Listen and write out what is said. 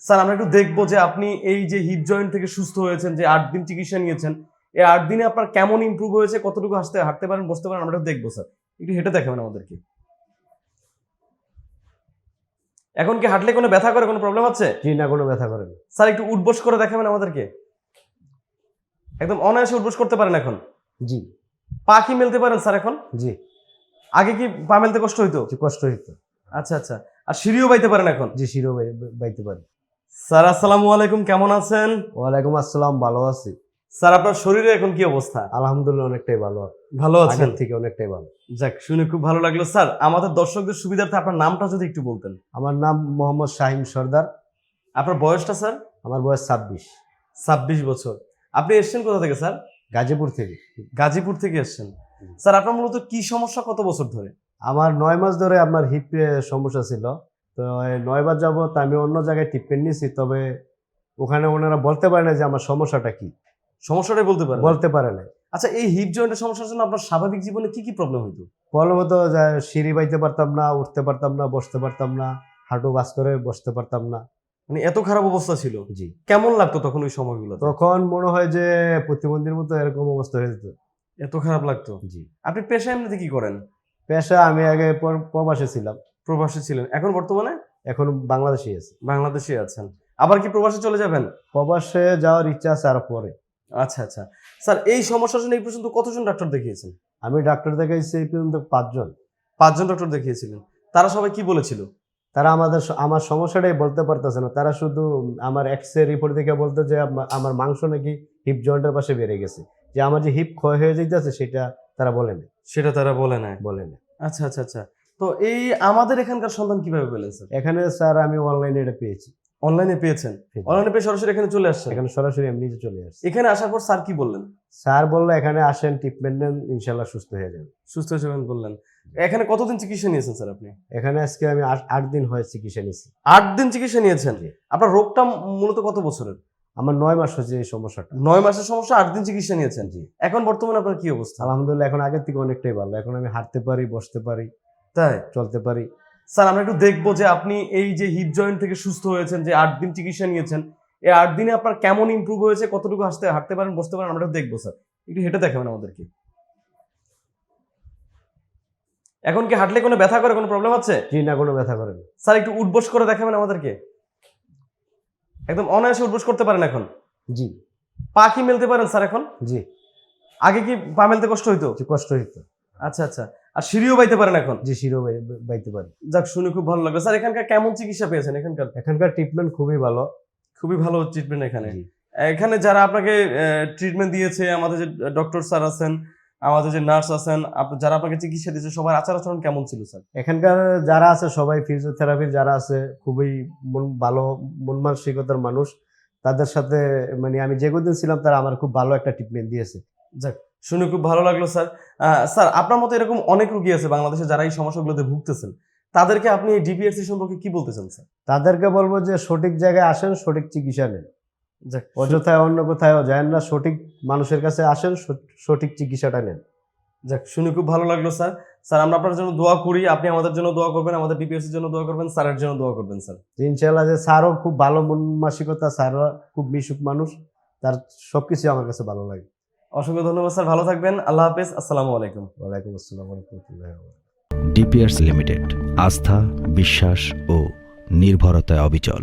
Sir আমরা একটু দেখব যে আপনি এই যে হিপ জয়েন্ট থেকে সুস্থ হয়েছেন যে আট দিন চিকিৎসা নিয়েছেন এই আট দিনে আপনার কেমন ইম্প্রুভ হয়েছে কতটুকু হাসতে হাঁটতে পারেন বসতে পারেন আমরা একটু দেখব স্যার। একটু হেঁটে দেখাবেন আমাদেরকে। এখন কি হাঁটলে কোনো ব্যথা করে কোনো প্রবলেম আছে? জি না কোনো ব্যথা করে না। স্যার একটু উঠবোস করে দেখাবেন আমাদেরকে। একদম অনায়াসে উঠবোস করতে পারেন এখন। জি। পা কি মেলতে পারেন স্যার এখন? জি। আগে কি পা মেলতে কষ্ট হইতো? কষ্ট হইতো। আচ্ছা আচ্ছা। আর সিঁড়িও বাইতে পারেন এখন? জি সিঁড়িও বাই- বাইতে পারি। স্যার আসসালামু আলাইকুম কেমন আছেন? ওয়ালাইকুম আসসালাম ভালো আছি। স্যার আপনার শরীরে এখন কি অবস্থা? আলহামদুলিল্লাহ অনেকটাই ভালো ভালো আছেন? থেকে অনেকটাই ভালো। যাক শুনে খুব ভালো লাগল। স্যার আমাদের দর্শকদের সুবিধার্থে আপনার নামটা যদি একটু বলতেন। আমার নাম মোহাম্মদ শাহিম সর্দার। আপনার বয়সটা স্যার? আমার বয়স ছাব্বিশ। ছাব্বিশ বছর। আপনি এসছেন কোথা থেকে স্যার? গাজীপুর থেকে। গাজীপুর থেকে এসছেন। স্যার আপনার মূলত কি সমস্যা কত বছর ধরে? আমার নয় মাস ধরে আমার হিপ সমস্যা ছিল। তো এই নয় মাস যাবত আমি অন্য জায়গায় ট্রিটমেন্ট নিয়েছি তবে ওখানে ওনারা বলতে পারে না যে আমার সমস্যাটা কি। সমস্যাটাই বলতে পারে বলতে পারে না। আচ্ছা এই হিপ জয়েন্টের সমস্যার জন্য আপনার স্বাভাবিক জীবনে কি কি প্রবলেম হইতো? প্রবলেম হতো সিঁড়ি বাইতে পারতাম না উঠতে পারতাম না বসতে পারতাম না হাঁটু বাস করে বসতে পারতাম না। মানে এত খারাপ অবস্থা ছিল। জি। কেমন লাগতো তখন ওই সময়গুলো তখন মনে হয় যে প্রতিবন্ধীর মতো এরকম অবস্থা হয়ে যেত। এত খারাপ লাগতো? জি। আপনি পেশা এমনিতে কি করেন? পেশা আমি আগে পর- প্রবাসে ছিলাম। প্রবাসী ছিলেন। এখন বর্তমানে? এখন বাংলাদেশে আছে। বাংলাদেশে আছেন। আবার কি প্রবাসে চলে যাবেন? প্রবাসে যাওয়ার ইচ্ছা আছে আর পরে। আচ্ছা আচ্ছা। স্যার এই সমস্যার জন্য এই পর্যন্ত কতজন ডাক্তার দেখিয়েছেন? আমি ডাক্তার দেখাইছি এই পর্যন্ত পাঁচজন। পাঁচজন ডক্টর দেখিয়েছিলেন। তারা সবাই কি বলেছিল? তারা আমাদের আমার সমস্যাটাই বলতে পারতেছে না। তারা শুধু আমার এক্স রে রিপোর্ট দেখে বলতো যে আমার মাংস নাকি হিপ জয়েন্টের পাশে বেড়ে গেছে। যে আমার যে হিপ ক্ষয় হয়ে যেতেছে সেটা তারা বলে না সেটা তারা বলে না বলে না আচ্ছা আচ্ছা আচ্ছা। তো এই আমাদের এখানকার সন্ধান কীভাবে পেলেন স্যার? এখানে স্যার আমি অনলাইনে এটা পেয়েছি। অনলাইনে পেয়েছেন? অনলাইনে পেয়ে সরাসরি এখানে চলে আসছেন? এখানে সরাসরি আমি নিজে চলে আসছি। এখানে আসার পর স্যার কি বললেন? স্যার বলল এখানে আসেন ট্রিটমেন্ট নেন ইনশাল্লাহ সুস্থ হয়ে যাবেন। সুস্থ হয়ে যাবেন বললেন। এখানে কতদিন চিকিৎসা নিয়েছেন স্যার আপনি? এখানে আজকে আমি আট- দিন হয় চিকিৎসা নিয়েছি। আট দিন চিকিৎসা নিয়েছেন? আপনার রোগটা মূলত কত বছরের? আমার নয় মাস হচ্ছে এই সমস্যাটা। নয় মাসের সমস্যা আট দিন চিকিৎসা নিয়েছেন? জি। এখন বর্তমানে আপনার কি অবস্থা? আলহামদুলিল্লাহ এখন আগের থেকে অনেকটাই ভালো। এখন আমি হাঁটতে পারি বসতে পারি। তাই? চলতে পারি। স্যার আমরা একটু দেখব যে আপনি এই যে হিপ জয়েন্ট থেকে সুস্থ হয়েছেন যে আট দিন চিকিৎসা নিয়েছেন এই আট দিনে আপনার কেমন ইমপ্রুভ হয়েছে কতটুকু হাসতে হাঁটতে পারেন বসতে পারেন আমরা একটু দেখব স্যার। একটু হেঁটে দেখাবেন আমাদেরকে। এখন কি হাঁটলে কোনো ব্যথা করে কোনো প্রবলেম আছে? জি না কোনো ব্যথা করে না। স্যার একটু উঠবোস করে দেখাবেন আমাদেরকে। একদম অনায়াসে উঠবোস করতে পারেন এখন। জি। পা কি মেলতে পারেন স্যার এখন? জি। আগে কি পা মেলতে কষ্ট হইতো? কষ্ট হইতো। আচ্ছা আচ্ছা। আর সিঁড়িও বাইতে পারেন এখন? জি সিঁড়িও বাইতে পারি। যাক শুনে খুব ভালো লাগল। স্যার এখানকার কেমন চিকিৎসা পেয়েছেন এখানকার? এখানকার ট্রিটমেন্ট খুবই ভালো। খুবই ভালো ট্রিটমেন্ট এখানে। এখানে যারা আপনাকে ট্রিটমেন্ট দিয়েছে আমাদের যে ডক্টর স্যার আছেন আমাদের যে নার্স আছেন যারা আপনাকে চিকিৎসা দিয়েছে সবার আচার আচরণ কেমন ছিল স্যার? এখানকার যারা আছে সবাই ফিজিওথেরাপির যারা আছে খুবই মন ভালো মন মানসিকতার মানুষ। তাদের সাথে মানে আমি যে কদিন ছিলাম তারা আমার খুব ভালো একটা ট্রিটমেন্ট দিয়েছে। যাক শুনে খুব ভালো লাগল স্যার। স্যার আপনার মতো এরকম অনেক রুগী আছে বাংলাদেশে যারা এই সমস্যাগুলোতে ভুগতেছেন। তাদেরকে আপনি এই ডিপিআরসি সম্পর্কে কি বলতে চান স্যার? তাদেরকে বলব যে সঠিক জায়গায় আসেন সঠিক চিকিৎসা নেন। অযথায় অন্য কোথায় যায় না সঠিক মানুষের কাছে আসেন সঠ- সঠিক চিকিৎসাটা নেন। যাক শুনে খুব ভালো লাগল স্যার। স্যার আমরা আপনার জন্য দোয়া করি আপনি আমাদের জন্য দোয়া করবেন আমাদের ডিপিএসসির জন্য দোয়া করবেন স্যারের জন্য দোয়া করবেন স্যার। ইনশাল্লাহ যে স্যারও খুব ভালো মন মানসিকতা স্যারও খুব মিশুক মানুষ তার সবকিছু আমার কাছে ভালো লাগে। অসংখ্য ধন্যবাদ স্যার। ভালো থাকবেন। আল্লাহ হাফেজ। আসসালামু আলাইকুম। ওয়ালাইকুম আসসালাম রহমতুল্লাহ ডিপিআরস লিমিটেড আস্থা বিশ্বাস ও নির্ভরতায় অবিচল।